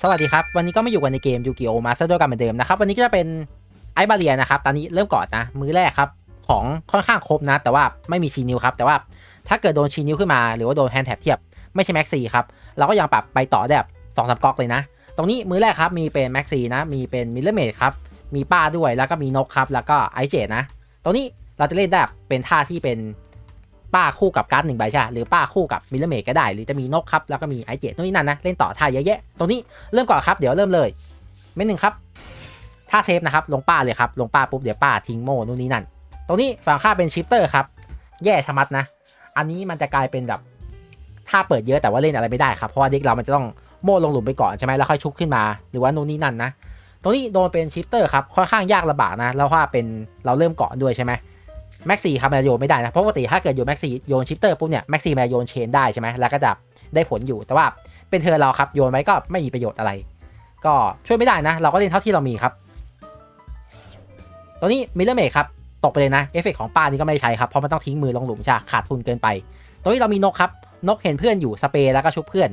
สวัสดีครับ วันนี้ก็มาอยู่กันในเกมยูกิโอมาสเตอร์กันเหมือนเดิมนะครับ วันนี้ก็จะเป็นไอบาเรียนะครับ ตอนนี้เริ่มก่อนนะ มือแรกครับ ของค่อนข้างครบนะ แต่ว่าไม่มีชีนิวครับ แต่ว่าถ้าเกิดโดนชีนิวขึ้นมา หรือว่าโดนแฮนด์แท็บเทียบ ไม่ใช่แม็กซีครับ เราก็ยังปรับไปต่อได้แบบสองสามก๊อกเลยนะ ตรงนี้มือแรกครับ มีเป็นแม็กซีนะ มีเป็นมิลเลอร์เมดครับ มีป้าด้วย แล้วก็มีนกครับ แล้วก็ไอเจดนะ ตรงนี้เราจะเล่นได้แบบเป็นท่าที่เป็น ป้าคู่กับการ์ดหนึ่งใบใช่หรือป้าคู่กับมิลเลเมก็ได้ หรือจะมีนกครับ แล้วก็มีไอเจดนู่นนี่นั่นนะ เล่นต่อท่าเยอะแยะ ตรงนี้เริ่มก่อนครับ เดี๋ยวเริ่มเลยเม็ดหนึ่งครับ ถ้าเซฟนะครับ ลงป้าเลยครับ ลงป้าปุ๊บเดี๋ยวป้าทิ้งโม่นู่นนี่นั่น ตรงนี้ฝั่งข้าเป็นชิปเตอร์ครับ แย่ชะมัดนะ อันนี้มันจะกลายเป็นแบบถ้าเปิดเยอะแต่ว่าเล่นอะไรไม่ได้ครับ เพราะว่าเด็กเรามันจะต้องโม่ลงหลุมไปก่อนใช่ไหมแล้วค่อยชุบขึ้นมา หรือว่านู่นนี่นั่นนะ ตรงนี้โดนเป็นชิปเตอร์ครับ ค่อนข้างยากลำบากนะ แล้วว่าเป็นเราเริ่มก่อนด้วยใช่ไหม แม็กซี่ครับมันโยนไม่ได้นะ เพราะปกติถ้าเกิดโยนแม็กซี่โยนชิปเตอร์ปุ๊บเนี่ยแม็กซี่มันโยนเชนได้ใช่ไหมแล้วก็จะได้ผลอยู่ แต่ว่าเป็นเธอเราครับโยนไว้ก็ไม่มีประโยชน์อะไร ก็ช่วยไม่ได้นะ เราก็เล่นเท่าที่เรามีครับตรงนี้มิลเลอร์เมดครับตกไปเลยนะเอฟเฟกของป้านี่ก็ไม่ใช้ครับเพราะมันต้องทิ้งมือลงหลุมใช่ขาดทุนเกินไป ตรงนี้เรามีนกครับนกเห็นเพื่อนอยู่สเปรย์แล้วก็ชุบเพื่อน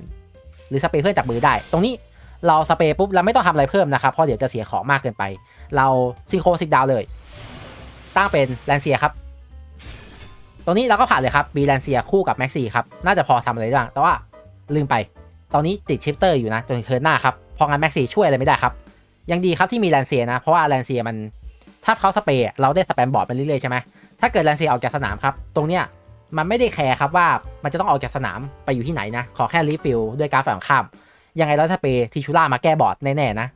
หรือสเปรย์เพื่อนจากมือได้ ตรงนี้เราสเปรย์ปุ๊บเราไม่ต้องทำอะไรเพิ่มนะครับเพราะเดี๋ยวจะเสียของมากเกินไป เราซิงโครซิกดาวเลย ตั้งเป็นแลนเซียครับตรงนี้เราก็ผ่านเลยครับบีแลนเซียคู่กับแม็กซี่ครับ น่าจะพอทำอะไรได้บ้าง แต่ว่าลืมไป ตอนนี้ติดชิปเตอร์อยู่นะจนถึงเทิร์นหน้าครับ พองั้นแม็กซี่ช่วยอะไรไม่ได้ครับ ยังดีครับที่มีแลนเซียนะ เพราะว่าแลนเซียมัน ถ้าเขาสเปรย์เราได้สแปมบอร์ดไปเรื่อยๆใช่ไหมถ้าเกิดแลนเซียออกจากสนามครับ ตรงเนี้ยมันไม่ได้แคร์ครับว่ามันจะต้องออกจากสนามไปอยู่ที่ไหนนะ ขอแค่รีฟิลด้วยการฝั่งข้าม ยังไงแล้วสเปรย์ทิชูล่ามาแก้บอร์ดแน่ๆนะ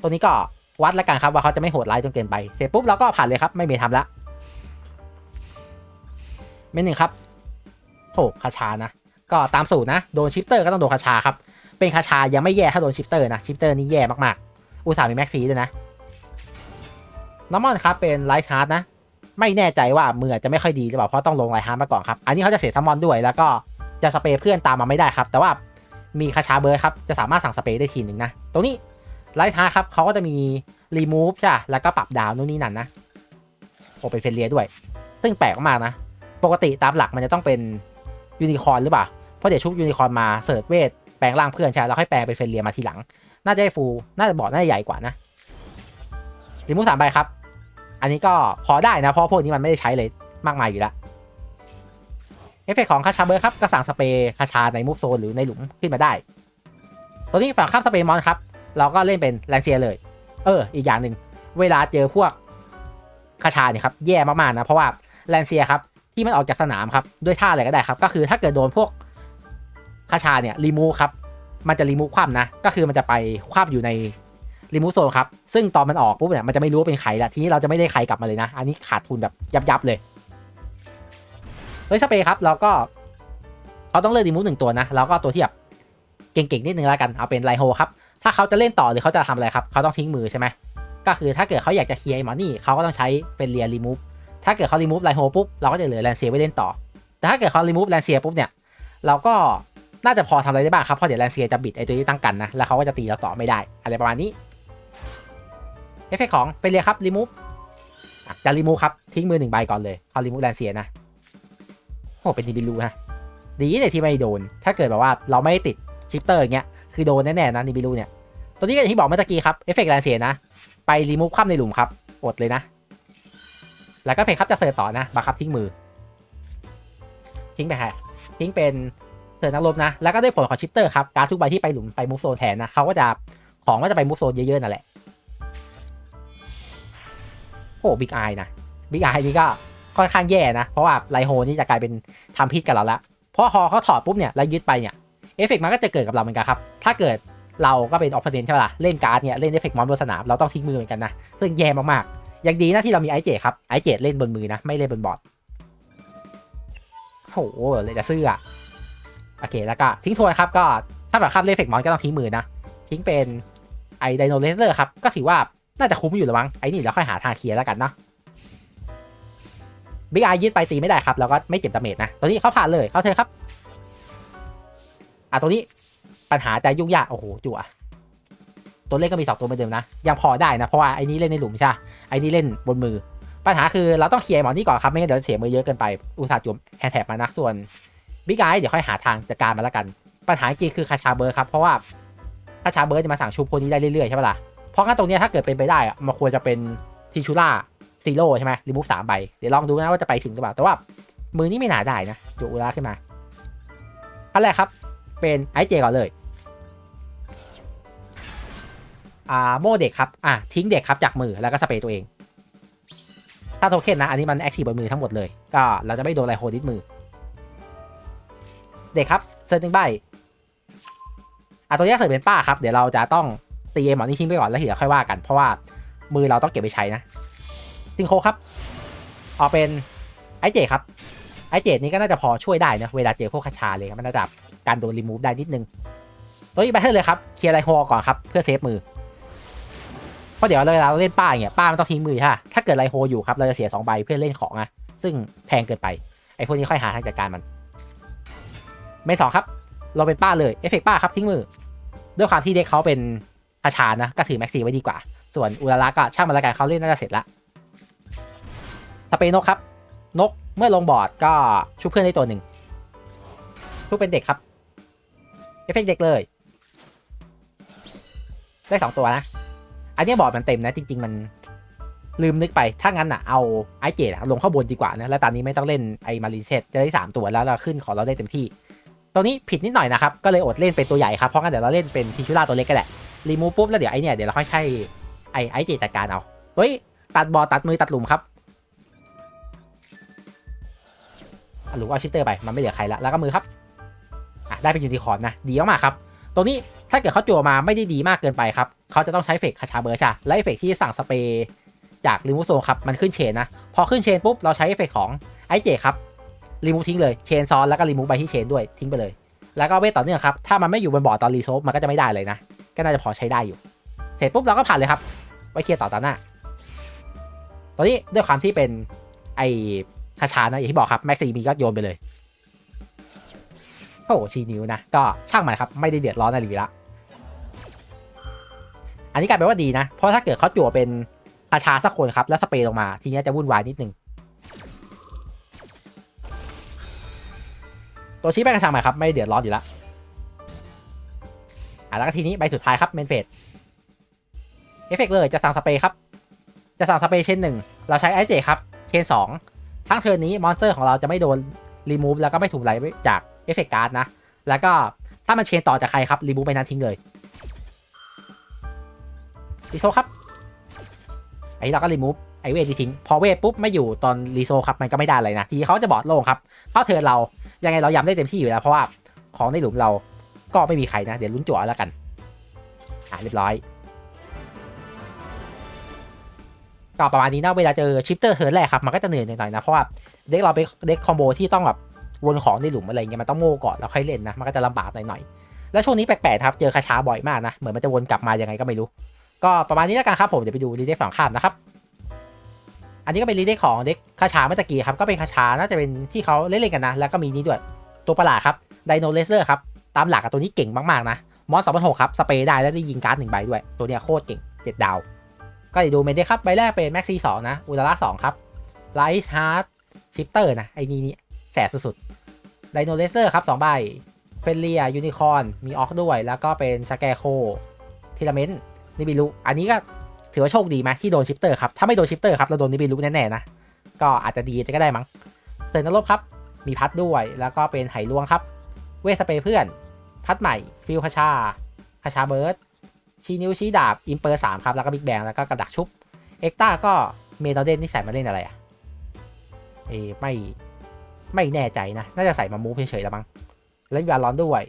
ตัวนี้ก็ วัดแล้วกันครับว่าเขาจะไม่โหดร้ายจนเกินไป เสร็จปุ๊บเราก็ผ่านเลยครับ ไม่มีทำละเมนหนึ่งครับโถคาชานะ ก็ตามสูตรนะ โดนชิปเตอร์ก็ต้องโดนคาชาครับ เป็นคาชายังไม่แย่ถ้าโดนชิปเตอร์นะชิปเตอร์นี่แย่มากๆ อุตส่าห์มีแม็กซีด้วยนะน้ำมันครับเป็นไลท์ชาร์ดนะ ไม่แน่ใจว่ามือจจะไม่ค่อยดีหรือเปล่าเพราะต้องลงไลท์ฮาร์ดมาก่อนครับ อันนี้เขาจะเสียซัมมอนด้วยแล้วก็จะสเปรย์เพื่อนตามมาไม่ได้ครับ แต่ว่ามีคาชาเบิร์ดครับจะสามารถสั่งสเปรย์ได้ทีหนึ่งนะตรงนี้ ไลท์ฮาร์ครับเขาก็จะมีรีมูฟใช่แล้วก็ปรับดาวนู่นนี่นั่นนะโอเป็นเฟรนเลียด้วย ซึ่งแปลกมากนะ ปกติตามหลักมันจะต้องเป็นยูนิคอร์นหรือเปล่า เพราะเดี๋ยวชุบยูนิคอร์นมาเสิร์ชเวทแปลงร่างเพื่อนใช่แล้วค่อยแปลงเป็นเฟรนเลียมาทีหลัง น่าจะได้ฟูน่าจะบอดน่าจะใหญ่กว่านะรีมูฟสามใบครับ อันนี้ก็พอได้นะ เพราะพวกนี้มันไม่ได้ใช้เลยมากมายอยู่แล้วเอฟเฟกของคาชาเบอร์ครับก็สั่งสเปรย์คาชาในมูฟโซนหรือในหลุมขึ้นมาได้ ตัวนี้ฝั่งข้ามสเปรย์มอนครับ เราก็เล่นเป็นแลนเซียเลย เออ อีกอย่างหนึ่งเวลาเจอพวกคาชาเนี่ยครับแย่มากๆนะเพราะว่าแลนเซียครับที่มันออกจากสนามครับด้วยท่าอะไรก็ได้ครับ ก็คือถ้าเกิดโดนพวกคาชาเนี่ยรีมูครับมันจะรีมูคว่ำนะ ก็คือมันจะไปคว่ำอยู่ในรีมูฟโซนครับ ซึ่งตอนมันออกปุ๊บเนี่ยมันจะไม่รู้ว่าเป็นใครละทีนี้เราจะไม่ได้ใครกลับมาเลยนะ อันนี้ขาดทุนแบบยับยับๆเลยเฮ้ยสเปย์ครับเราก็เขาต้องเลือกรีมูฟหนึ่งตัวนะเราก็ตัวที่แบบเก่งๆนิดนึงแล้วกันเอาเป็นไลโฮครับ ถ้าเขาจะเล่นต่อหรือเขาจะทำอะไรครับ เขาต้องทิ้งมือใช่ไหมก็คือถ้าเกิดเขาอยากจะเคลียร์ไอ้มอนี่เขาก็ต้องใช้เป็นเรียรีมูฟถ้าเกิดเขารีมูฟไลโฮปุ๊บเราก็จะเหลือแลนเซียไว้เล่นต่อ แต่ถ้าเกิดเขารีมูฟแลนเซียปุ๊บเนี่ยเราก็น่าจะพอทำอะไรได้บ้างครับเพราะเดี๋ยวแลนเซียจะบิดไอตัวที่ตั้งกันนะแล้วเขาก็จะตีเราต่อไม่ได้ อะไรประมาณนี้เอฟเฟกของเป็นเรียครับรีมูฟจะรีมูฟครับทิ้งมือหนึ่งใบก่อนเลยเขารีมูฟแลนเซียนะโอ้เป็นดีบิลูนะดีเลยที่ไม่โดน ถ้าเกิดแบบว่าเราไม่ติดชิปเตอร์อย่างเงี้ย คือโดนแน่ๆนะดีบิลูเนี่ย ตัวนี้ก็อย่างที่บอกเมื่อกี้ครับ เอฟเฟกต์แลนเซียนะ ไปรีมูฟคว่ำในหลุมครับ อดเลยนะ แล้วก็เพครับจะเสิร์ฟต่อนะบังคับทิ้งมือ ทิ้งไปฮะทิ้งเป็นเสิร์ฟนักรบนะ แล้วก็ได้ผลของชิปเตอร์ครับ การทุกใบที่ไปหลุมไปมูฟโซนแทนนะเขาก็จะของก็จะไปมูฟโซนเยอะๆนั่นแหละ โอ้บิ๊กไอนะบิ๊กไอนี่ก็ค่อนข้างแย่นะ เพราะว่าไลโฮนี่จะกลายเป็นทำพิษกับเราละเพราะพอเขาถอดปุ๊บเนี่ยแล้วยึดไปเนี่ย เอฟเฟกมันก็จะเกิดกับเราเหมือนกันครับ ถ้าเกิดเราก็เป็นออฟเฟนใช่ไหมล่ะเล่นการ์ดเนี่ยเล่นเอฟเฟกมอนบนสนามเราต้องทิ้งมือเหมือนกันนะ ซึ่งแย่มากๆยังดีนะที่เรามีไอเจครับไอเจเล่นบนมือนะ ไม่เล่นบนบอร์ดโหเลยจะซื่ออะโอเคแล้วก็ทิ้งทวนครับก็ถ้าแบบข้ามเล่นเอฟเฟกมอนก็ต้องทิ้งมือนะ ทิ้งเป็นไอไดโนเลสเลอร์ครับก็ถือว่าน่าจะคุ้มอยู่หรือมั้งไอ้นี่เราค่อยหาทางเคลียร์แล้วกันเนาะบิ๊กไอยืดไปตีไม่ได้ครับแล้วก็ไม่เจ็บดาเมจนะตัวนี้เขาผ่านเลยเข้าเธอครับ อะตัวนี้ปัญหาแต่ยุ่งยากโอ้โหจั่วตัวเล่นก็มีสองตัวเหมือนเดิมนะยังพอได้นะเพราะว่าไอ้นี้เล่นในหลุมใช่ไอ้นี้เล่นบนมือ ปัญหาคือเราต้องเคลียร์หมอนี่ก่อนครับไม่งั้นเดี๋ยวเสียมือเยอะเกินไปอุตส่าห์จุ่มแฮนด์แท็บมานะส่วนบิ๊กไอเดี๋ยวค่อยหาทางจัดการมาแล้วกัน ปัญหาจริงคือคาชาเบอร์ครับเพราะว่าถ้าชาเบิร์ดจะมาสั่งชุบคนนี้ได้เรื่อยๆใช่ปะล่ะเพราะงั้นตรงนี้ถ้าเกิดเป็นไปได้อะมันควรจะเป็นทิชูล่าซีโร่ใช่ไหมรีมูฟสามใบเดี๋ยวลองดูนะว่าจะไปถึงหรือเปล่าแต่ว่ามือนี้ไม่น่าได้นะโยอุระขึ้นมาอันแรกครับ เป็นไอเจก่อนเลยอ่าโมเด็กครับอะทิ้งเด็กครับจากมือแล้วก็สเปรย์ตัวเอง ถ้าโทเค็นนะ อันนี้มันแอคทีฟบนมือทั้งหมดเลย ก็เราจะไม่โดนอะไรโฮดิสมือ เด็กครับเซิร์ฟหนึ่งใบอะตัวแรกเสิร์ฟเป็นป้าครับ เดี๋ยวเราจะต้องตีไอ้หมอนี่ทิ้งไปก่อนแล้วเดี๋ยวค่อยว่ากัน เพราะว่ามือเราต้องเก็บไปใช้นะซิงโคครับ ออกเป็นไอเจครับ ไอเจดนี่ก็น่าจะพอช่วยได้นะเวลาเจอพวกคาชาเลยครับมันระดับการโดนรีมูฟได้นิดนึงตัวนี้แบทเทิลเลยครับเคลียร์ไรโฮก่อนครับเพื่อเซฟมือเพราะเดี๋ยวเวลาเราเล่นป้าเงี้ยป้ามันต้องทิ้งมือใช่ะถ้าเกิดไรโฮอยู่ครับเราจะเสียสองใบเพื่อเล่นของอะซึ่งแพงเกินไปไอพวกนี้ค่อยหาทางจัดการมันไม่สองครับ เราเป็นป้าเลยเอฟเฟกป้าครับทิ้งมือ ด้วยความที่เด็กเขาเป็นอาชานะก็ถือแม็กซี่ไว้ดีกว่า ส่วนอุลาระก็ช่างมันละกันเขาเล่นน่าจะเสร็จละสเปนนกครับ นก เมื่อลงบอร์ดก็ชุบเพื่อนได้ตัวหนึ่งชุบเป็นเด็กครับเอฟเฟกเด็กเลย ได้สองตัวนะ อันนี้บอร์ดมันเต็มนะ จริง ๆ มันลืมนึกไป ถ้างั้นอะ เอาไอเจดลงข้างบนดีกว่านะ แล้วตอนนี้ไม่ต้องเล่นไอมาริเซตจะได้สามตัวแล้วเราขึ้นของเราได้เต็มที่ตัวนี้ผิดนิดหน่อยนะครับ ก็เลยอดเล่นเป็นตัวใหญ่ครับ เพราะงั้นเดี๋ยวเราเล่นเป็นทิชูล่าตัวเล็กก็แหละ รีมูปุ๊บแล้วเดี๋ยวไอเนี่ยเดี๋ยวเราค่อยใช้ไอไอเจจัดการเอาเฮ้ยตัดบอตัดมือตัดหลุมครับ หรือว่าเอาชิปเตอร์ไปมันไม่เหลือใครละแล้วก็มือครับอะได้เป็นยูนิคอร์นนะดีมากครับตัวนี้ถ้าเกิดเขาจั่วมาไม่ได้ดีมากเกินไปครับเขาจะต้องใช้เฟกคาชาเบอร์ชาและเฟกที่สั่งสเปรย์จากรีมูโซครับมันขึ้นเชนนะพอขึ้นเชนปุ๊บเราใช้เฟเฟกของไอเจครับรีมูทิ้งเลยเชนซ้อนแล้วก็รีมูไปที่เชนด้วยทิ้งไปเลย แล้วก็เวทต่อเนื่องครับถ้ามันไม่อยู่บนบอร์ดตอนรีโซฟมันก็จะไม่ได้เลยนะ ก็น่าจะพอใช้ได้อยู่ เสร็จปุ๊บเราก็ผ่านเลยครับไว้เคลียร์ต่อตาหน้าตอนนี้ด้วยความที่เป็นไอ คาชานะอย่างที่บอกครับแม็กซี่มีก็โยนไปเลยโอ้โหชีนิ้วนะ ก็ช่างมันครับ ไม่ได้เดือดร้อนอะไรละอันนี้กลายเป็นว่าดีนะ เพราะถ้าเกิดเขาจั่วเป็นคาชาสักคนครับ แล้วสเปรย์ลงมา ทีนี้จะวุ่นวายนิดนึงตัวชี้ไปกระชังใหม่ครับ ไม่เดือดร้อนอยู่แล้วอะแล้วก็ทีนี้ใบสุดท้ายครับเมนเฟสเอฟเฟกเลยจะสั่งสเปรย์ครับ จะสั่งสเปรย์เชนหนึ่งเราใช้ไอเจครับ เชนสอง ทั้งเทิร์นนี้มอนสเตอร์ของเราจะไม่โดนรีมูฟแล้วก็ไม่ถูกไหลจากเอฟเฟกการ์ดนะ แล้วก็ถ้ามันเชนต่อจากใครครับรีมูฟไปนั้นทิ้งเลยรีโซครับไอ้เราก็รีมูฟไอเวททิ้ง พอเวทปุ๊บไม่อยู่ตอนรีโซครับมันก็ไม่ได้เลยนะ ทีเขาจะบอดโล่งครับเพราะเทิร์นเรายังไงเราย้ำได้เต็มที่อยู่แล้ว เพราะว่าของในหลุมเราก็ไม่มีใครนะ เดี๋ยวลุ้นจั่วแล้วกัน อะเรียบร้อย ก็ประมาณนี้นะเวลาเจอชิปเตอร์เทิร์นแรกครับมันก็จะเหนื่อยหน่อยๆนะเพราะว่าเด็กเราเป็นเด็กคอมโบที่ต้องแบบวนของในหลุมอะไรเงี้ยมันต้องโม่ก่อนแล้วค่อยเล่นนะมันก็จะลำบากหน่อยๆแล้วช่วงนี้แปลกๆครับเจอคาชาบ่อยมากนะเหมือนมันจะวนกลับมายังไงก็ไม่รู้ ก็ประมาณนี้แล้วกันครับผมเดี๋ยวไปดูรีเด็กฝั่งข้ามนะครับอันนี้ก็เป็นรีเด็กของเด็กคาชาเมื่อกี้ครับก็เป็นคาชาน่าจะเป็นที่เขาเล่นๆกันนะ แล้วก็มีนี้ด้วยตัวประหลาดครับไดโนเลเซอร์ครับตามหลักกับตัวนี้เก่งมากๆนะมอสสองพันหกครับสเปรย์ได้แล้วได้ยิงการ์ดหนึ่งใบด้วย ตัวเนี้ยโคตรเก่งเจ็ดดาว ก็เดี๋ยวดูเมนเดครับใบแรกเป็นแม็กซี่สองนะอุลาร่าสองครับไลท์ฮาร์ดชิปเตอร์นะ ไอ้นี่นี่แสบสุดๆไดโนเลเซอร์ครับสองใบเฟนเลียยูนิคอนมีออกด้วย แล้วก็เป็นสแกโคทีลเมนนิบิลุอันนี้ก็ถือว่าโชคดีไหมที่โดนชิปเตอร์ครับ ถ้าไม่โดนชิปเตอร์ครับเราโดนนิบิลุแน่ๆนะ ก็อาจจะดีจะก็ได้มั้งเซนนรบครับ มีพัดด้วย แล้วก็เป็นไหลวงครับ เวสเปรย์เพื่อน พัดใหม่ ฟิลคาชาคาชาเบิร์ด ชี้นิ้วชี้ดาบอิมเปอร์สามครับ แล้วก็บิ๊กแบงแล้วก็กระดักชุบ เอ็กต้าก็เมโดเดนนี่ใส่มาเล่นอะไรอะเอไม่ไม่แน่ใจนะ น่าจะใส่มามูฟเฉยๆแล้วมั้งเล่นวาลอนด้วย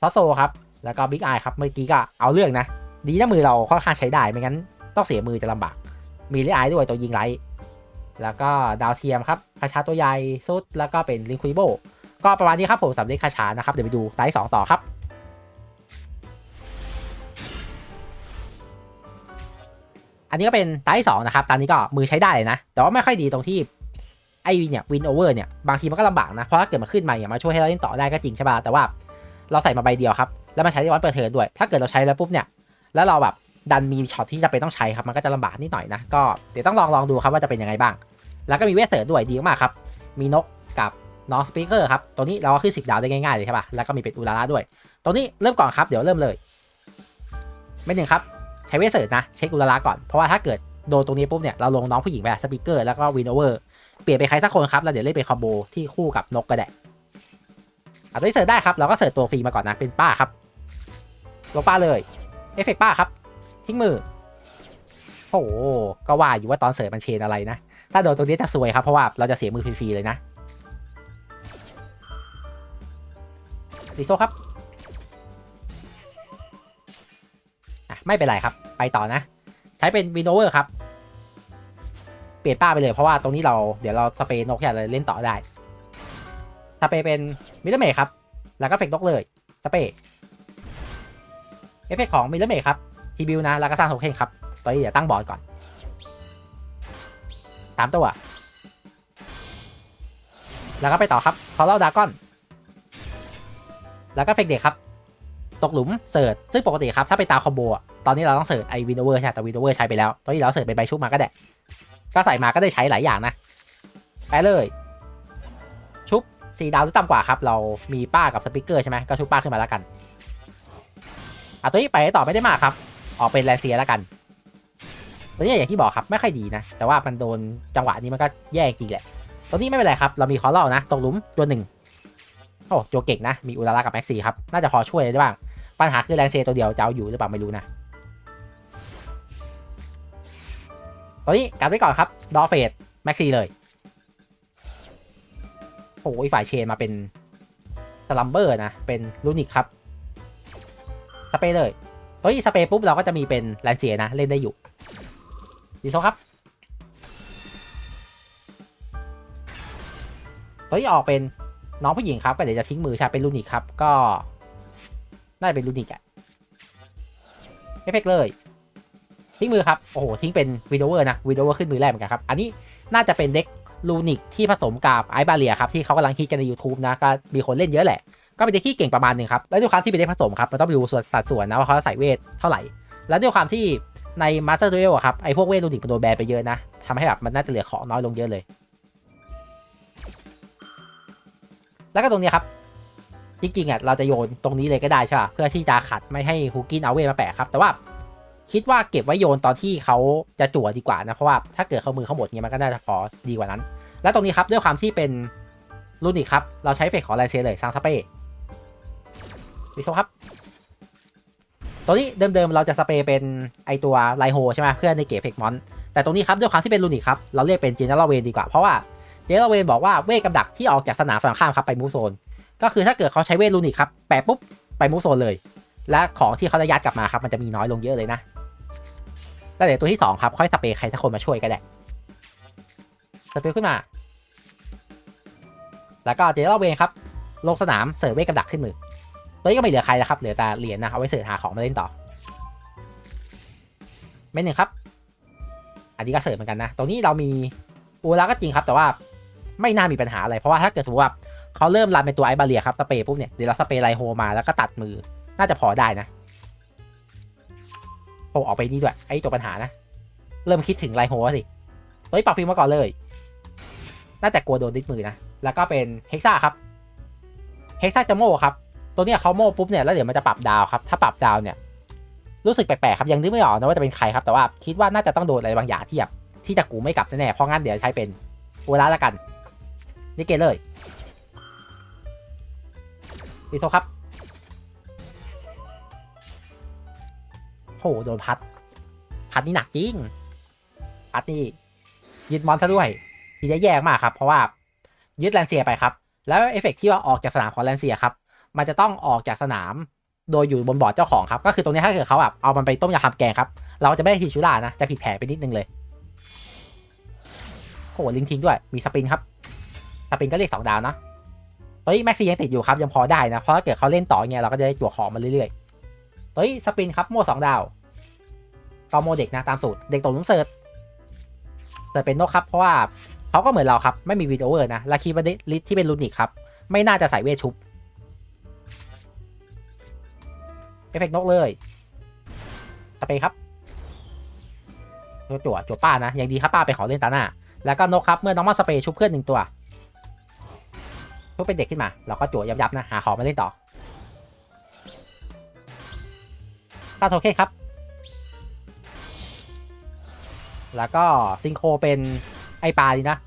ซอสโซครับ แล้วก็บิ๊กไอครับ เมื่อกี้ก็เอาเรื่องนะ ดีนะมือเราค่อนข้างใช้ได้ไม่งั้น ต้องเสียมือจะลำบาก มีเลไอด้วยตัวยิงไลท์แล้วก็ดาวเทียมครับคาชาตัวใหญ่ซุดแล้วก็เป็นลิงคุยโบก็ประมาณนี้ครับผมสำเร็จคาชานะครับเดี๋ยวไปดูไลท์สองต่อครับ อันนี้ก็เป็นไตสองนะครับตอนนี้ก็มือใช้ได้เลยนะ แต่ว่าไม่ค่อยดีตรงที่ไอเนี่ยวินโอเวอร์เนี่ยบางทีมันก็ลำบากนะ เพราะถ้าเกิดมาขึ้นมาเนี่ยมาช่วยให้เราเล่นต่อได้ก็จริงใช่ป่ะแต่ว่าเราใส่มาใบเดียวครับแล้วมันใช้ที่วันเปิดเทิร์นด้วย ถ้าเกิดเราใช้แล้วปุ๊บเนี่ยแล้วเราแบบดันมีช็อตที่จะไปต้องใช้ครับมันก็จะลำบากนิดหน่อยนะก็เดี๋ยวต้องลองลองดูครับว่าจะเป็นยังไงบ้าง แล้วก็มีเวทเสริร์ด้วยดีมากครับมีนกกับน้องสปีกเกอร์ครับตัวนี้เราก็ขึ้นสิบดาวได้ง่ายๆเลยใช่ป่ะแล้วก็มีเป็นอุลาร่าด้วยตัวนี้เริ่มก่อนครับเดี๋ยวเริ่มเลยไม่หนึ่งครับ ใช้เวทเสิร์นะเช็คอุลาระก่อน เพราะว่าถ้าเกิดโดนตรงนี้ปุ๊บเนี่ยเราลงน้องผู้หญิงไปสปีกเกอร์แล้วก็วินโอเวอร์เปลี่ยนไปใครสักคนครับแล้วเดี๋ยวเล่นเป็นคอมโบที่คู่กับนกก็ได้อะตัวนี้เสิร์ชได้ครับเราก็เสิร์ชตัวฟรีมาก่อนนะเป็นป้าครับลงป้าเลยเอฟเฟกต์ป้าครับ ทิ้งมือโอ้โหก็ว่าอยู่ว่าตอนเสิร์ชมันเชนอะไรนะ ถ้าโดนตรงนี้จะซวยครับเพราะว่าเราจะเสียมือฟรีๆเลยนะดิโซครับ ไม่เป็นไรครับ ไปต่อนะ ใช้เป็นวินโอเวอร์ครับ เปลี่ยนป้าไปเลยเพราะว่าตรงนี้เราเดี๋ยวเราสเปรย์นกอย่างเลยเล่นต่อได้สเปรย์เป็นมิลเลอร์เมครับ แล้วก็เฟกนกเลยสเปรย์เอฟเฟกของมิลเลอร์เมครับทีบิวนะแล้วก็สร้างโทเค็นครับตอนนี้เดี๋ยวตั้งบอร์ดก่อนสามตัวแล้วก็ไปต่อครับคอร์เล่ดากอน แล้วก็เฟกเด็กครับ ตกหลุมเสิร์ชซึ่งปกติครับ ถ้าไปตามคอมโบ ตอนนี้เราต้องเสิร์ชไอวินโอเวอร์ใช่แต่วินโอเวอร์ใช้ไปแล้ว ตอนนี้เราเสิร์ชเป็นใบชุบมาก็ได้ ก็ใส่มาก็ได้ใช้หลายอย่างนะ ไปเลย ชุบสีดาวหรือต่ำกว่าครับ เรามีป้ากับสปิเกอร์ใช่ไหมก็ชุบป้าขึ้นมาแล้วกันอะตัวนี้ไปต่อไม่ได้มากครับ ออกเป็นแลนเซียแล้วกัน ตัวนี้อย่างที่บอกครับไม่ค่อยดีนะ แต่ว่ามันโดนจังหวะนี้มันก็แย่จริงแหละ ตัวนี้ไม่เป็นไรครับ เรามีคอร์เล่นะ ตกหลุมตัวหนึ่งโอ้โจเก่งนะ มีอุลารากับแม็กซี่ครับ น่าจะพอช่วยได้บ้าง ปัญหาคือแลนเซียตัวเดียวจะเอาอยู่หรือเปล่าไม่รู้นะ ตอนนี้กันไว้ก่อนครับ ดอเฟดแม็กซี่เลย โอ้ยฝ่ายเชนมาเป็นสลัมเบอร์นะ เป็นลูนิกครับ สเปย์เลยตัวนี้สเปย์ปุ๊บเราก็จะมีเป็นแลนเซียนะ เล่นได้อยู่ ดีโซครับตัวนี้ออกเป็นน้องผู้หญิงครับก็เดี๋ยวจะทิ้งมือช่เป็นลูนิกครับ ก็ น่าจะเป็นลูนิกอะเอฟเฟกเลย ทิ้งมือครับ โอ้โห ทิ้งเป็นวีดเวอร์นะวีดเวอร์ขึ้นมือแรกเหมือนกันครับ อันนี้น่าจะเป็นเด็กลูนิกที่ผสมกับไอบาเลียครับ ที่เขากำลังฮิตกันใน YouTube นะ ก็มีคนเล่นเยอะแหละ ก็เป็นเด็กที่เก่งประมาณหนึ่งครับ แล้วด้วยความที่เป็นเด็กผสมครับ มันต้องไปดูส่วนสัดส่วนนะว่าเขาใส่เวทเท่าไหร่ แล้วด้วยความที่ในมาสเตอร์ดูเอลครับ ไอพวกเวทลูนิกมันโดนแบนไปเยอะนะทำให้แบบมันน่าจะเหลือของน้อยลงเยอะเลย แล้วก็ตรงนี้ครับจริงๆอะเราจะโยนตรงนี้เลยก็ได้ใช่ป่ะเพื่อที่จะขัดไม่ให้ฮูกินเอาเวทมาแปะครับแต่ว่า คิดว่าเก็บไว้โยนตอนที่เขาจะจั่วดีกว่านะเพราะว่าถ้าเกิดเขามือเขาหมดเงี้ยมันก็น่าจะพอดีกว่านั้น แล้วตรงนี้ครับด้วยความที่เป็นรุ่นอีกครับ เราใช้เฟกของแลเซเลยสร้างสเปรย์วิโซครับ ตัวนี้เดิมๆเราจะสเปรย์เป็นไอตัวไลโฮใช่ไหมเพื่อในเกตเฟกมอน แต่ตรงนี้ครับด้วยความที่เป็นรุ่นอีกครับ เราเรียกเป็นเจเนอเรลเวนดีกว่าเพราะว่าเจเนอเรลเวนบอกว่าเวทกับดักที่ออกจากสนามฝั่งข้ามครับไปมูโซน ก็คือถ้าเกิดเขาใช้เวทรุ่นอีกครับแปะปุ๊บไปมูโซนเลย และของที่เขาจะยัดกลับมาครับมันจะมีน้อยลงเยอะเลยนะ แล้วเดี๋ยวตัวที่2ครับ ค่อยสเปรย์ใครสักคนมาช่วยก็ได้สเปรย์ขึ้นมา แล้วก็เจเลเวนครับ ลงสนามเสิร์ฟเวทกับดักขึ้นมือ ตัวนี้ก็ไม่เหลือใครแล้วครับ เหลือแต่เหรียญนะ เอาไว้เสิร์ฟหาของมาเล่นต่อไม่หนึ่งครับ อันนี้ก็เสิร์ฟเหมือนกันนะ ตรงนี้เรามีอูราก็จริงครับ แต่ว่าไม่น่ามีปัญหาอะไร เพราะว่าถ้าเกิดสมมติว่าเขาเริ่มรันเป็นตัวไอบาเรียครับ สเปรย์ปุ๊บเนี่ย เดี๋ยวเราสเปรย์ไลโฮมาแล้วก็ตัดมือ น่าจะพอได้นะ โอออกไปนี่ด้วยไอ้ตัวปัญหานะ เริ่มคิดถึงไลโฮสิ ตัวนี้ปรับฟิล์มมาก่อนเลย น่าจะกลัวโดนดิสมือนะ แล้วก็เป็นเฮกซ่าครับเฮกซ่าจะโม่ครับ ตัวเนี้ยเขาโม่ปุ๊บเนี่ยแล้วเดี๋ยวมันจะปรับดาวครับ ถ้าปรับดาวเนี่ยรู้สึกแปลกๆครับยังนึกไม่ออกนะว่าจะเป็นใครครับแต่ว่าคิดว่าน่าจะต้องโดนอะไรบางอย่างที่แบบที่จะกูไม่กลับแน่ๆเพราะงั้นเดี๋ยวใช้เป็นโอลาละกันนี่เกเลยดิโซครับ หโดนพัด พัดนี่หนักจริง พัดนี่ยึดมอนซะด้วย ทีนี้แย่มากครับ เพราะว่ายึดแลนเซียไปครับ แล้วเอฟเฟกต์ที่ว่าออกจากสนามของแลนเซียครับ มันจะต้องออกจากสนามโดยอยู่บนบอร์ดเจ้าของครับ ก็คือตรงนี้ถ้าเกิดเขาแบบเอามันไปต้มยำทำแกงครับ เราจะไม่ได้ทีชูล่านะ จะผิดแผนไปนิดนึงเลยโหลิงทิ้งด้วย มีสปินครับ สปินก็เรียกสองดาวนะตอนนี้แม็กซี่ยังติดอยู่ครับ ยังพอได้นะ เพราะถ้าเกิดเขาเล่นต่อเงี้ยเราก็จะได้จั่วของมาเรื่อยๆ เฮ้ยสปินครับโม่สองดาวก็โมเด็กนะตามสูตรเด็กตกหลุมเสิร์ชเสิร์ชเป็นนกครับเพราะว่าเขาก็เหมือนเราครับไม่มีวีดโอเวอร์นะและคีบันลิสที่เป็นลูนิกครับไม่น่าจะใส่เวชุบเอฟเฟกต์นกเลยสเปรย์ครับตัวจั่วจั่วป้านะยังดีครับป้าไปขอเล่นตาหน้า แล้วก็นกครับเมื่อน้องมาสเปรย์ชุบเพื่อนหนึ่งตัวชุบเป็นเด็กขึ้นมา เราก็จั่วยับยับๆนะหาของมาเล่นต่อ ตาโทเค็นครับ แล้วก็ซิงโครเป็นไอปลาดีนะ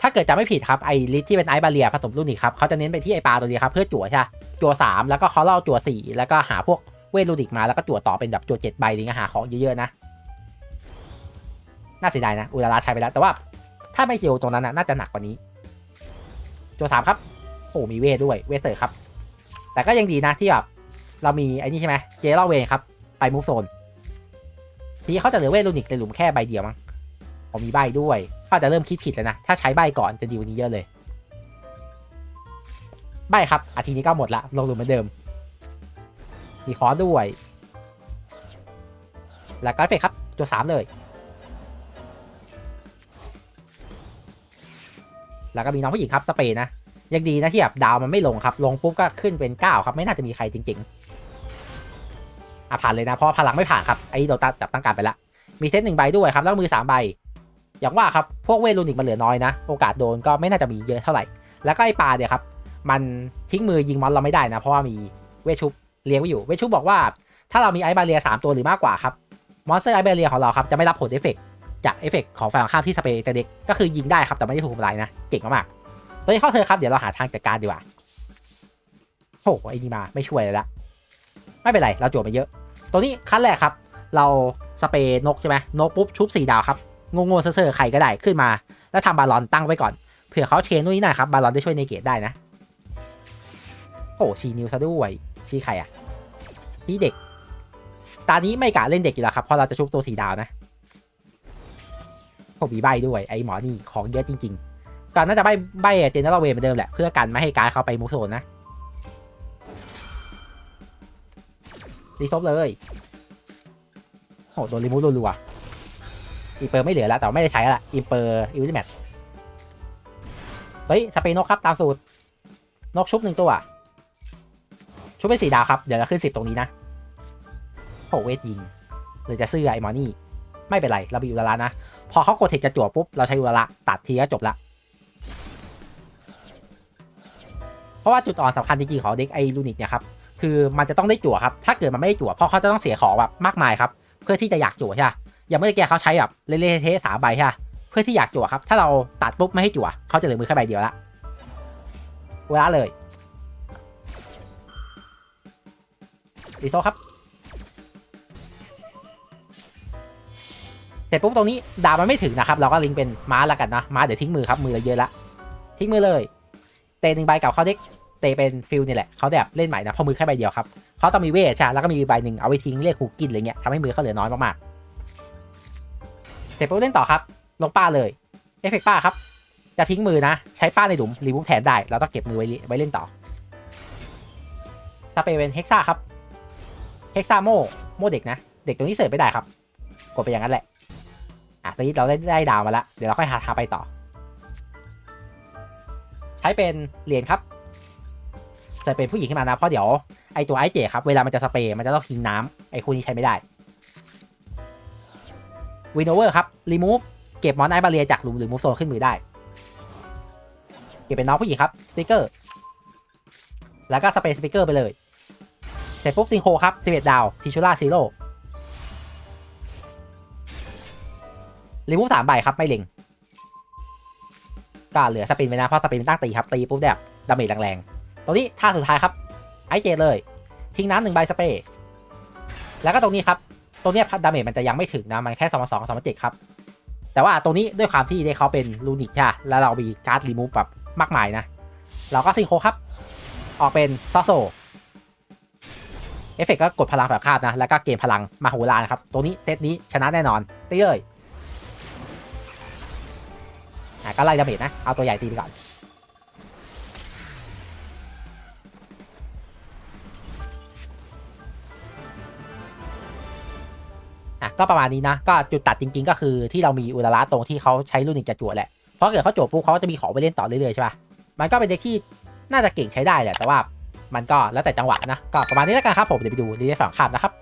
ถ้าเกิดจะไม่ผิดครับไอลิทที่เป็นไอ บาเรียผสมรุ่นนี้ครับเขาจะเน้นไปที่ไอปลาตัวนี้ครับเพื่อจั่วใช่ปะจั่วสามแล้วก็เขาเล่าจั่วสี่แล้วก็หาพวกเวทลูดิกมาแล้วก็จั่วต่อเป็นแบบจั่วเจ็ดใบอะไรเงี้ยหาของเยอะๆนะ น่าเสียดายนะอุลาราใช้ไปแล้ว แต่ว่าถ้าไม่เกี่ยวตรงนั้นนะน่าจะหนักกว่านี้จั่วสามครับโอ้มีเวทด้วยเวทเตอร์ครับ แต่ก็ยังดีนะที่แบบเรามีไอ้นี่ใช่ไหมเจล่าเวนครับ ไปมูฟโซน ทีนี้เขาจะเหลือเวทลูนิกในหลุมแค่ใบเดียวมั้งผมมีใบด้วยเขาจะเริ่มคิดผิดแล้วนะ ถ้าใช้ใบก่อนจะดีกว่านี้เยอะเลย ใบครับ อาทีนี้ก็หมดละ ลงหลุมเหมือนเดิม มีคอร์ด้วย แล้วก็เฟเฟกครับ ตัวสามเลย แล้วก็มีน้องผู้หญิงครับ สเปนนะ ยังดีนะที่แบบดาวมันไม่ลงครับ ลงปุ๊บก็ขึ้นเป็น 9 ครับ ไม่น่าจะมีใครจริง ๆ อะผ่านเลยนะเพราะพลังไม่ผ่านครับไอ้โดตัสจับตั้งการไปละมีเซตหนึ่งใบด้วยครับแล้วมือ3ใบ อย่างว่าครับพวกเวทลูนิกมันเหลือน้อยนะ โอกาสโดนก็ไม่น่าจะมีเยอะเท่าไหร่ แล้วก็ไอ้ปลาเนี่ยครับมันทิ้งมือยิงมอนเราไม่ได้นะ เพราะว่ามีเวชุบเลี้ยงไว้อยู่เวชุบบอกว่า ถ้าเรามีไอ้บาเรียสามตัวหรือมากกว่าครับมอนสเตอร์ไอ้บาเรียของเราครับจะไม่รับผลเอฟเฟกต์จากเอฟเฟกต์ของฝ่ายตรงข้ามที่สเปรย์แต่เด็กก็คือยิงได้ครับแต่ไม่ได้ถูกทำลายนะเจ๋งมากๆตัวนี้เข้าเธอครับเดี๋ยวเราหาทางจัดการดีกว่าโอ้ไอ้นี่มาไม่ช่วยเลยละ ไม่เป็นไร เราจวดไปเยอะ ตัวนี้ขั้นแรกครับ เราสเปรย์นกใช่ไหมนกปุ๊บชุบสีดาวครับงงๆเซ่อๆใครก็ได้ขึ้นมา แล้วทำบาลอนตั้งไว้ก่อนเผื่อเขาเชนนู่นนี่นะครับบาลอนได้ช่วยในเกตได้นะ โอ้ชีนิวซะด้วยชีใครอะชีเด็ก ตานี้ไม่กะเล่นเด็กอยู่แล้วครับเพราะเราจะชุบตัวสีดาวนะผมมีใบด้วยไอ้หมอนี่ของเยอะจริง ๆ ก่อนน่าจะใบใบเจเนอเรลเวย์เหมือนเดิมแหละเพื่อกันไม่ให้การเข้าไปมุกโซนนะ รีซบเลยโอ้โดนรีมูฟรัวๆอีเปอร์ไม่เหลือแล้วแต่ไม่ได้ใช้ละอีเปอร์อิวิแมทเฮ้ยสเปนนกครับตามสูตร นกชุบหนึ่งตัวชุบเป็นสีดาวครับ เดี๋ยวเราขึ้นสิบตรงนี้นะโหเวทยิงหรือจะซื้อไอ้มอนี่ ไม่เป็นไร เรามีอุลาระนะ พอเขากดเทคจะจั่วปุ๊บ เราใช้อุลาระตัดทีก็จบละ เพราะว่าจุดอ่อนสำคัญจริงๆของเด็กไอลูนิกเนี่ยครับ คือมันจะต้องได้จั่วครับ ถ้าเกิดมันไม่ได้จั่วเพราะเขาจะต้องเสียของแบบมากมายครับ เพื่อที่จะอยากจั่วใช่ไหมอย่างเมื่อกี้เขาใช้แบบเละๆเทะสามใบใช่ไหมเพื่อที่อยากจั่วครับ ถ้าเราตัดปุ๊บไม่ให้จั่วเขาจะเหลือมือแค่ใบเดียวละเวลาเลยดีโซครับเสร็จปุ๊บตรงนี้ดาวมันไม่ถึงนะครับ เราก็ลิงเป็นม้าละกันนะม้าเดี๋ยวทิ้งมือครับมือเราเยอะละทิ้งมือเลย เตะหนึ่งใบกับเขาเด็ก เตเป็นฟิลนี่แหละเขาแบบเล่นใหม่นะพราะมือแค่ใบเดียวครับเขาต้องมีเวทใช่แล้วก็มีใบหนึ่งเอาไว้ทิ้งเรียกฮูกินอะไรเงี้ยทำให้มือเขาเหลือน้อยมากๆเสร็จปุ๊บเล่นต่อครับ ลงป้าเลยเอฟเฟกป้าครับ จะทิ้งมือนะ ใช้ป้าในหลุมรีมูฟแทนได้เราต้องเก็บมือไว้ไว้เล่นต่อถ้าเป็นเฮกซ่าครับเฮกซ่าโมโมเด็กนะ เด็กตัวนี้เสิร์ฟไม่ได้ครับ กดไปอย่างนั้นแหละอะตอนนี้เราได้ได้ดาวมาแล้วเดี๋ยวเราค่อยหาทางไปต่อ ใช้เป็นเหรียญครับ ส่เป็นผู้หญิงขึ้นมานะเพราะเดี๋ยวไอตัวไอเจครับเวลามันจะสเปรย์มันจะต้องทิ้งน้ำไอคู่นี้ใช้ไม่ได้วินโอเวอร์ครับรีมูฟเก็บมอนไอบาเรียจากหลุมหรือมูฟโซนขึ้นมือได้ เก็บเป็นน้องผู้หญิงครับสติกเกอร์แล้วก็สเปรย์สติกเกอร์ไปเลยเสร็จปุ๊บซิงโคครับ11ดาวทิชูล่าซีโร่รีมูฟสามใบครับไม่เล็งก็เหลือสปินไปนะเพราะสปินเป็นตั้งตีครับตีปุ๊บแบบดาเมจแรงๆ ตรงนี้ท่าสุดท้ายครับไอเจเลย ทิ้งน้ำหนึ่งใบสเปรย์แล้วก็ตรงนี้ครับตรงนี้ดาเมจมันจะยังไม่ถึงนะมันแค่สองสองสองเจ็ดครับ แต่ว่าตรงนี้ด้วยความที่ได้เขาเป็นลูนิกใช่แล้วเรามีการ์ดรีมูฟแบบมากมายนะ เราก็ซิงโครครับ ออกเป็นซอโซเอฟเฟกก็กดพลังแบบคาบนะ แล้วก็เกมพลังมาโหฬารนครับ ตัวนี้เซตนี้ชนะแน่นอนตีเลยอะก็ไล่ดาเมจนะ เอาตัวใหญ่ตีไปก่อน ก็ประมาณนี้นะ ก็จุดตัดจริง ๆ ก็คือที่เรามีอุลาระตรงที่เขาใช้รุ่นหนึ่งจะจวดแหละ เพราะเกิดเขาจวดปุ๊บเขาจะมีของไปเล่นต่อเรื่อยๆใช่ป่ะ มันก็เป็นเด็กที่น่าจะเก่งใช้ได้แหละ แต่ว่ามันก็แล้วแต่จังหวะนะ ก็ประมาณนี้แล้วกันครับผม เดี๋ยวไปดูรีเด็กฝั่งข้ามนะครับ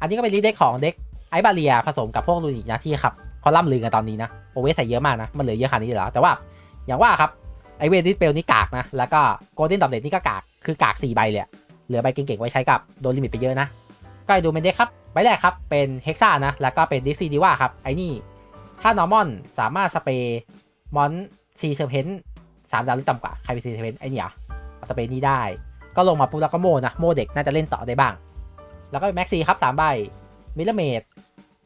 อันนี้ก็เป็นรีเด็กของเด็กไอบาเรียผสมกับพวกลูนิกนะที่ครับเขาล่ำลือกันตอนนี้นะ โอเวสใส่เยอะมากนะ มันเหลือเยอะขนาดนี้เลยเหรอ แต่ว่าอย่างว่าครับไอเวดิสเปลนี่กากนะ แล้วก็โกลเด้นดับเดตนี่ก็กาก คือกาก4ใบเลยอะเหลือใบเก่งๆไว้ใช้กับโดนลิมิตไปเยอะนะ ก็ดูเมนเด็กครับใบแรกครับ เป็นเฮกซ่านะ แล้วก็เป็นดิซีดีว่าครับ ไอ้นี่ ถ้านอร์มอนสามารถสเปรย์มอนซีเซอร์เพนสามดาวหรือต่ำกว่า ใครเป็นซีเซอร์เพนไอ้นี่อะสเปรย์นี้ได้ ก็ลงมาปุ๊บแล้วก็โมนะ โมเด็กน่าจะเล่นต่อได้บ้าง แล้วก็เป็นแม็กซีครับสามใบมิลเลเมด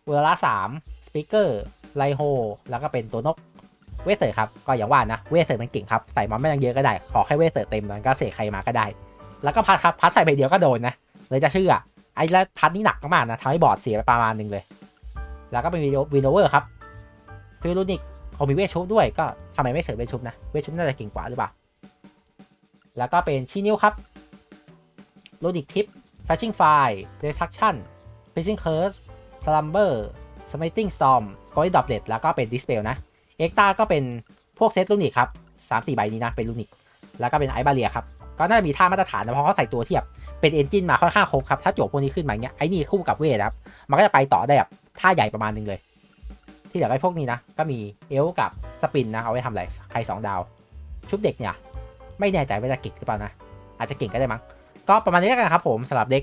อุลาสามสปีกเกอร์ไลโฮแล้วก็เป็นตัวนกเวสเซอร์ครับก็อย่างว่านะเวสเซอร์มันเก่งครับใส่มอนไม่ต้องเยอะก็ได้ ขอแค่เวสเซอร์เต็มมันก็เสกใครมาก็ได้ แล้วก็พัดครับพัดใส่ใบเดียวก็โดนนะเลยจะเชื่อ ไอ้แล้วพัดนี่หนักมากๆนะทำให้บอร์ดเสียไปประมาณหนึงเลย แล้วก็เป็นวีโนเวอร์ครับฟิลูนิกเขามีเวทชุบด้วยก็ทำไมไม่เสริมเวทชุบนะ เวทชุบน่าจะเก่งกว่าหรือเปล่า แล้วก็เป็นชินิวครับลูนิกทิป Flashing Fire Destruction Freezing Curse Slumber Smiting Storm g o i n Droplet แล้วก็เป็น Dispel นะเอ็กตาก็เป็นพวกเซตลูนิกครับสามสี่ใบนี้นะเป็นลูนิกแล้วก็เป็นไอบาเรียครับ ก็น่าจะมีท่ามาตรฐานนะเพราะเขาใส่ตัวเที่แบบ เป็นเอนจินมาค่อนข้างครบครับถ้าโจบพวกนี้ขึ้นมาอย่างเงี้ยไอ้นี่คู่กับเวทครับมันก็จะไปต่อได้แบบท่าใหญ่ประมาณนึงเลย ที่เหลือไอ้พวกนี้นะ ก็มีเอลกับสปินนะเอาไว้ทำอะไรใครสองดาว ชุบเด็กเนี่ย ไม่แน่ใจว่าจะเก่งหรือเปล่านะ อาจจะเก่งก็ได้มั้งก็ประมาณนี้แล้วกันครับผมสำหรับเด็ก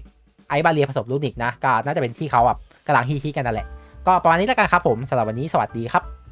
ไอบาเรียผสมลูนิกนะก็น่าจะเป็นที่เขาแบบกำลังฮีๆกันนั่นแหละก็ประมาณนี้แล้วกันครับผมสำหรับวันนี้สวัสดีครับ